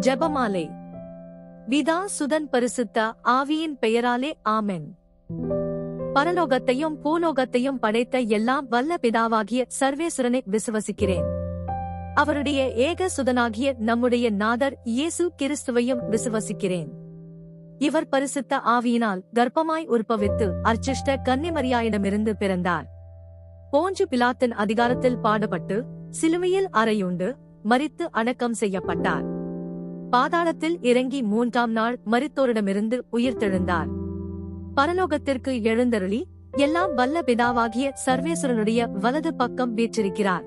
ஜபமாலை. விதா சுதன் பரிசுத்த ஆவியின் பெயராலே ஆமென். பரலோகத்தையும் பூலோகத்தையும் படைத்த எல்லாம் வல்ல பிதாவாகிய சர்வேஸ்வரனை விசுவசிக்கிறேன். அவருடைய ஏக சுதனாகிய நம்முடைய நாதர் இயேசு கிறிஸ்துவையும் விசுவசிக்கிறேன். இவர் பரிசுத்த ஆவியினால் கர்ப்பமாய் உற்பவித்து அர்ச்சிஷ்ட கன்னிமரியாயிடமிருந்து பிறந்தார். போஞ்சு பிலாத்தின் அதிகாரத்தில் பாடுபட்டு சிலுவையில் அறையுண்டு மரித்து அடக்கம் செய்யப்பட்டார். பாதாளத்தில் இறங்கி மூன்றாம் நாள் மரித்தோரிடமிருந்து உயிர்த்தெழுந்தார் பரலோகத்திற்கு எழுந்தருளி எல்லாம் வல்ல பிதாவாகிய சர்வேஸ்வரனுடைய வலது பக்கம் வீற்றிருக்கிறார்.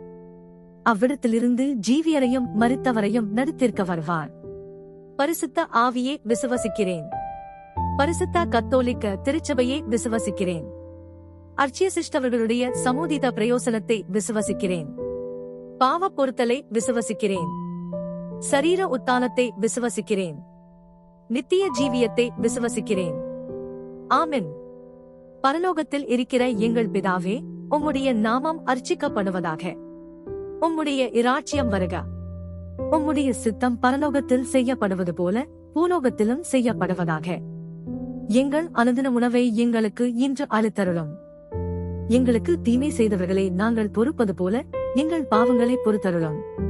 அவ்விடத்திலிருந்து ஜீவியரையும் மரித்தவரையும் நடித்திருக்க வருவார். பரிசுத்த ஆவியே விசுவசிக்கிறேன். பரிசுத்த கத்தோலிக்க திருச்சபையே விசுவசிக்கிறேன். அர்ச்சிய சிஷ்டவர்களுடைய சமூதித பிரயோசனத்தை விசுவசிக்கிறேன். பாவ பொருத்தலை விசுவசிக்கிறேன். சரீர உத்தானத்தை விசுவசிக்கிறேன். நித்திய ஜீவியத்தை விசுவசிக்கிறேன். ஆமென். பரலோகத்தில் இருக்கிற எங்கள் பிதாவே உம்முடைய நாமம் அர்ச்சிக்கப்படுவதாக. உம்முடைய இராட்சியம் வருக. உம்முடைய சித்தம் பரலோகத்தில் செய்யப்படுவது போல பூலோகத்திலும் செய்யப்படுவதாக. எங்கள் அனுதின உணவை எங்களுக்கு இன்று அழுத்தருளும் எங்களுக்கு தீமை செய்தவர்களை நாங்கள் பொறுப்பது போல எங்கள் பாவங்களை பொறுத்தருளும்.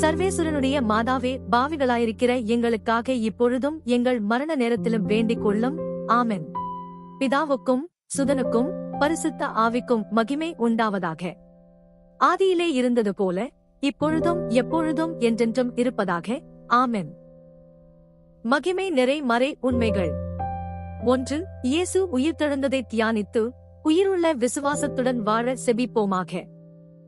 சர்வேசுரனுடைய மாதாவே பாவிகளாயிருக்கிற எங்களுக்காக இப்பொழுதும் எங்கள் மரண நேரத்திலும் வேண்டிக் கொள்ளும். ஆமென். பிதாவுக்கும் சுதனுக்கும் பரிசுத்த ஆவிக்கும் மகிமை உண்டாவதாக. ஆதியிலே இருந்தது போல இப்பொழுதும் எப்பொழுதும் என்றென்றும் இருப்பதாக. ஆமென். மகிமை நிறை மறை உண்மைகள். ஒன்று இயேசு உயிர்த்தெழுந்ததை தியானித்து உயிருள்ள விசுவாசத்துடன் வாழ செபிப்போமாக.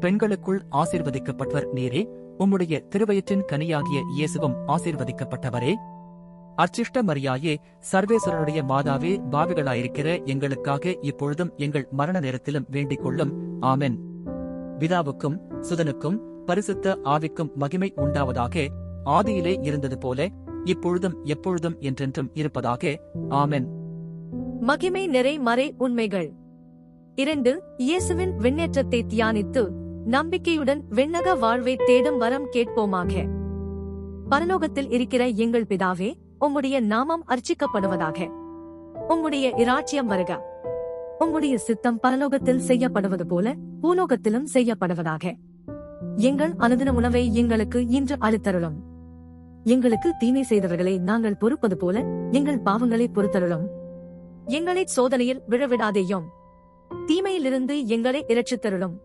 பெண்களுக்குள் ஆசீர்வதிக்கப்பட்டவர் நீரே. உம்முடைய திருவயிற்றின் கனியாகிய இயேசுவும் ஆசீர்வதிக்கப்பட்டவரே. அர்ச்சிஷ்ட மரியாயே சர்வேஸ்வரனுடைய மாதாவே பாவிகளாயிருக்கிற எங்களுக்காக இப்பொழுதும் எங்கள் மரண நேரத்திலும் வேண்டிக் கொள்ளும் ஆமென். பிதாவுக்கும் சுதனுக்கும் பரிசுத்த ஆவிக்கும் மகிமை உண்டாவதாக ஆதியிலே இருந்தது போல இப்பொழுதும் எப்பொழுதும் என்றென்றும் இருப்பதாக. ஆமென். மகிமை நிறை மறை உண்மைகள். இரண்டு இயேசுவின் விண்ணேற்றத்தை தியானித்து நம்பிக்கையுடன் விண்ணக வாழ்வை தேடும் வரம் கேட்போமாக. பரலோகத்தில் இருக்கிற எங்கள் பிதாவே உம்முடைய நாமம் அர்ச்சிக்கப்படுவதாக. உம்முடைய இராச்சியம் வருக. உம்முடைய சித்தம் பரலோகத்தில் செய்யப்படுவது போல பூலோகத்திலும் செய்யப்படுவதாக. எங்கள் அனுதின உணவை எங்களுக்கு இன்று அளித்தருளும். எங்களுக்கு தீமை செய்தவர்களை நாங்கள் பொறுப்பது போல எங்கள் பாவங்களை பொறுத்தருளும். எங்களை சோதனையில் விழவிடாதேயும். தீமையிலிருந்து எங்களை இரட்சித்தருளும்.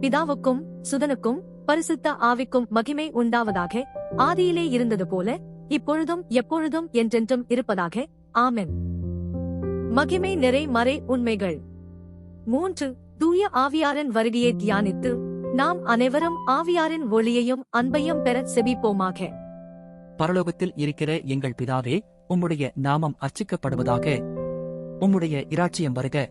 பிதாவுக்கும் சுதனுக்கும் பரிசுத்த ஆவிக்கும் மகிமை உண்டாவதாக ஆதியிலே இருந்தது போல இப்பொழுதும் எப்பொழுதும் என்றென்றும் இருப்பதாக ஆமென். மகிமை நிறை மறை உண்மைகள். மூன்று தூய ஆவியாரின் வருகையை தியானித்து நாம் அனைவரும் ஆவியாரின் ஒளியையும் அன்பையும் பெற செபிப்போமாக. பரலோகத்தில் இருக்கிற எங்கள் பிதாவே உம்முடைய நாமம் அர்ச்சிக்கப்படுவதாக உம்முடைய இராச்சியம் வருக.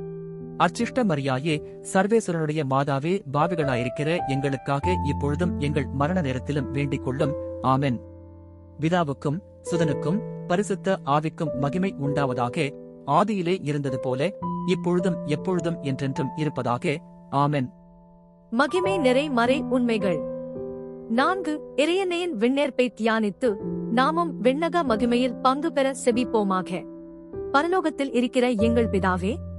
அச்சிஷ்ட மரியாயே சர்வேஸ்வரனுடைய மாதாவே பாவிகளாயிருக்கிற எங்களுக்காக இப்பொழுதும் எங்கள் மரண நேரத்திலும் வேண்டிக் கொள்ளும் ஆமென். விதாவுக்கும் சுதனுக்கும் பரிசுத்த ஆவிக்கும் மகிமை உண்டாவதாக ஆதியிலே இருந்தது போல இப்பொழுதும் எப்பொழுதும் என்றென்றும் இருப்பதாக. ஆமென். மகிமை நிறை மறை உண்மைகள். நான்கு இறையன்னையின் விண்ணேற்பை தியானித்து நாமும் விண்ணக மகிமையில் பங்கு பெற செபிப்போமாக. பரலோகத்தில் இருக்கிற எங்கள் பிதாவே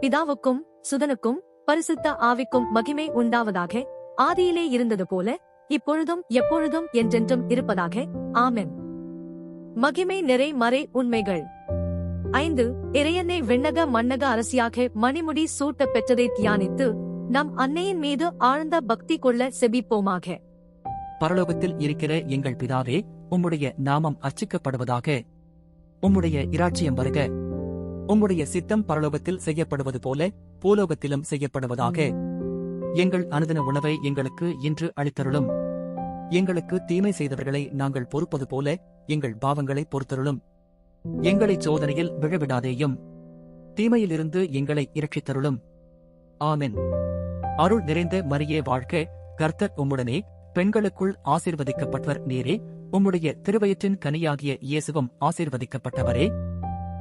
பிதாவுக்கும் சுதனுக்கும் பரிசுத்த ஆவிக்கும் மகிமை உண்டாவதாக ஆதியிலே இருந்தது போல இப்பொழுதும் எப்பொழுதும் என்றென்றும் இருப்பதாக ஆமென். மகிமை நிறை மறை உண்மைகள். ஐந்து இறையன்னை விண்ணக மன்னக அரசியாக மணிமுடி சூட்ட பெற்றதை தியானித்து நம் அன்னையின் மீது ஆழ்ந்த பக்தி கொள்ள செபிப்போமாக. பரலோகத்தில் இருக்கிற எங்கள் பிதாவே உம்முடைய நாமம் அர்ச்சிக்கப்படுவதாக உம்முடைய இராச்சியம் வருக. உம்முடைய சித்தம் பரலோகத்தில் செய்யப்படுவது போல பூலோகத்திலும் செய்யப்படுவதாக எங்கள் அனுதின உணவை எங்களுக்கு இன்று அளித்தருளும். எங்களுக்கு தீமை செய்தவர்களை நாங்கள் பொறுப்பது போல எங்கள் பாவங்களை பொறுத்தருளும். எங்களை சோதனையில் விழவிடாதேயும் தீமையிலிருந்து எங்களை இரட்சித்தருளும். ஆமென். அருள் நிறைந்த மரியே வாழ்க்க கர்த்தர் உம்முடனே பெண்களுக்குள் ஆசீர்வதிக்கப்பட்டவர் நேரே உம்முடைய திருவயிற்றின் கனியாகிய இயேசுவும் ஆசீர்வதிக்கப்பட்டவரே.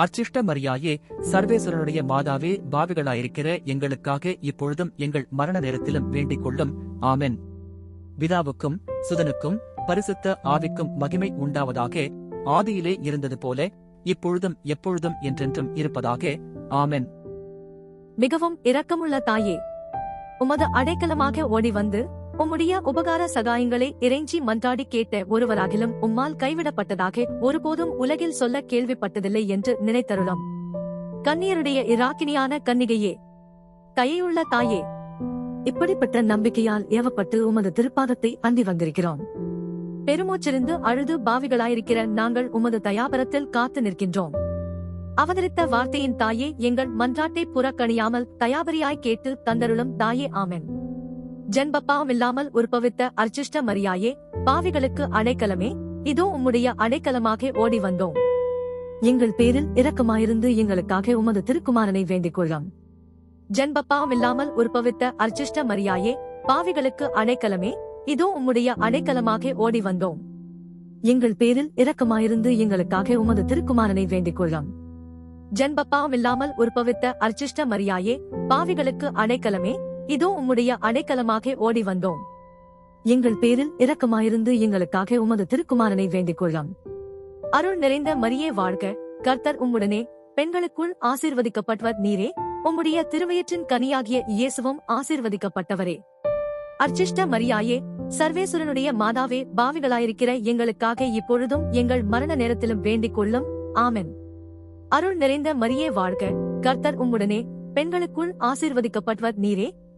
அச்சிஷ்ட மரியாயே சர்வேஸ்வரனுடைய மாதாவே பாவிகளாயிருக்கிற எங்களுக்காக இப்பொழுதும் எங்கள் மரண நேரத்திலும் வேண்டிக் கொள்ளும். ஆமென். பிதாவுக்கும் சுதனுக்கும் பரிசுத்த ஆவிக்கும் மகிமை உண்டாவதாக ஆதியிலே இருந்தது போல இப்பொழுதும் எப்பொழுதும் என்றென்றும் இருப்பதாக. ஆமென். மிகவும் இரக்கமுள்ள தாயே உமது அடைக்கலமாக ஓடி வந்து உம்முடைய உபகார சகாயங்களை இறைஞ்சி மன்றாடி கேட்ட ஒருவராகிலும் உம்மால் கைவிடப்பட்டதாக ஒருபோதும் உலகில் சொல்ல கேள்விப்பட்டதில்லை என்று நினைத்தருளும். கன்னியருடைய இராக்கினியான கன்னிகையே தயையுள்ள தாயே இப்படிப்பட்ட நம்பிக்கையால் ஏவப்பட்டு உமது திருப்பாதத்தை அண்டி வந்திருக்கிறோம். பெருமூச்சிருந்து அழுது பாவிகளாயிருக்கிற நாங்கள் உமது தயாபரத்தில் காத்து நிற்கின்றோம். அவதரித்த வார்த்தையின் தாயே எங்கள் மன்றாட்டை புறக்கணியாமல் தயாபரியாய் கேட்டு தந்தருளும் தாயே ஆமென். ஜென்பப்பாவம் இல்லாமல் உற்பவித்த அர்ச்சிஷ்ட மரியாயே பாவிகளுக்கு அடைக்கலமே இதோ உம்முடைய அடைக்கலமாக ஓடி வந்தோம். எங்கள் பேரில் இரக்கமாயிருந்து எங்களுக்காக உமது திருக்குமாரனை வேண்டிக் கொள்ளும். ஜென்பப்பாவமில்லாமல் உற்பவித்த அர்ச்சிஷ்ட மரியாயே பாவிகளுக்கு அடைக்கலமே இதோ உம்முடைய அடைக்கலமாக ஓடி வந்தோம். எங்கள் பேரில் இரக்கமாயிருந்து எங்களுக்காக உமது திருக்குமாரனை வேண்டிக் கொள்ளும். ஜென்பப்பாவமில்லாமல் உற்பவித்த அர்ச்சிஷ்ட மரியாயே பாவிகளுக்கு அடைக்கலமே இதோ உம்முடைய அடைக்கலமாக ஓடி வந்தோம். எங்கள் பேரில் இரக்கமாயிருந்து எங்களுக்காக உமது திருக்குமாரனை வேண்டிக் கொள்ளும். அருள் நிறைந்த மரியே வாழ்க. கர்த்தர் உம்முடனே பெண்களுக்குள் ஆசீர்வதிக்கப்பட்டவர் நீரே. உம்முடைய திருவயிற்றின் கனியாகிய இயேசுவும் ஆசீர்வதிக்கப்பட்டவரே. அர்ச்சிஷ்ட மரியாயே சர்வேஸ்வரனுடைய மாதாவே பாவிகளாயிருக்கிற எங்களுக்காக இப்பொழுதும் எங்கள் மரண நேரத்திலும் வேண்டிக் கொள்ளும். ஆமென். அருள் நிறைந்த மரியே வாழ்க. கர்த்தர் உம்முடனே பெண்களுக்குள் ஆசீர்வதிக்கப்பட்டவர் நீரே.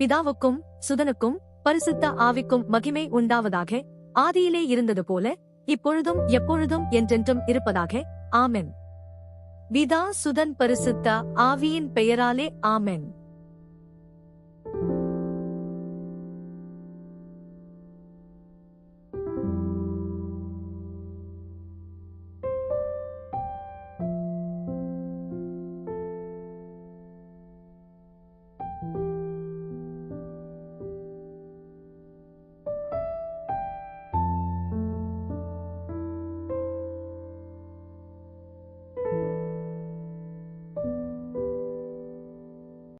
பிதாவுக்கும் சுதனுக்கும் பரிசுத்த ஆவிக்கும் மகிமை உண்டாவதாக ஆதியிலே இருந்தது போல இப்பொழுதும் எப்பொழுதும் என்றென்றும் இருப்பதாக ஆமென். பிதா சுதன் பரிசுத்த ஆவியின் பெயராலே ஆமென்.